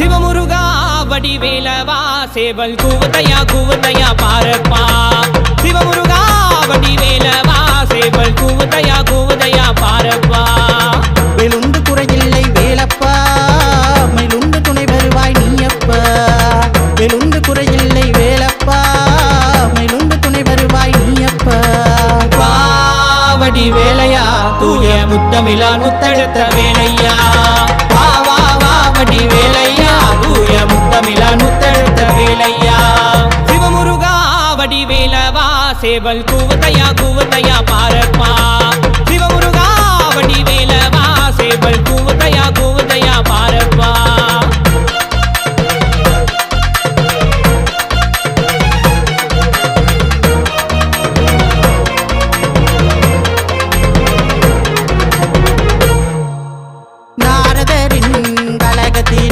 சிவமுருகா வடிவேலவா சேவல் கூவதையா கூவதையா பாரப்பா. சிவமுருகா வடிவேலவா சேவல் கூவதையா கூவதையா பாரப்பா. வேலுண்டு குறையில்லை வேலப்பா. மயிலுண்டு துணை வருவாய் நீயப்பா. வேலுண்டு குறையில்லை வேலப்பா. மயிலுண்டு துணை வருவாய் நீயப்பா. வடி வேலையா தூய முத்தமிழா முத்தழுத்த வேலையா. வாயினவா சேவல் கூவதையா கூவதையா பாரப்பா. சிவமுருகா வடி வேலவா சேவல் கூவதையா கூவதையா பாரப்பா.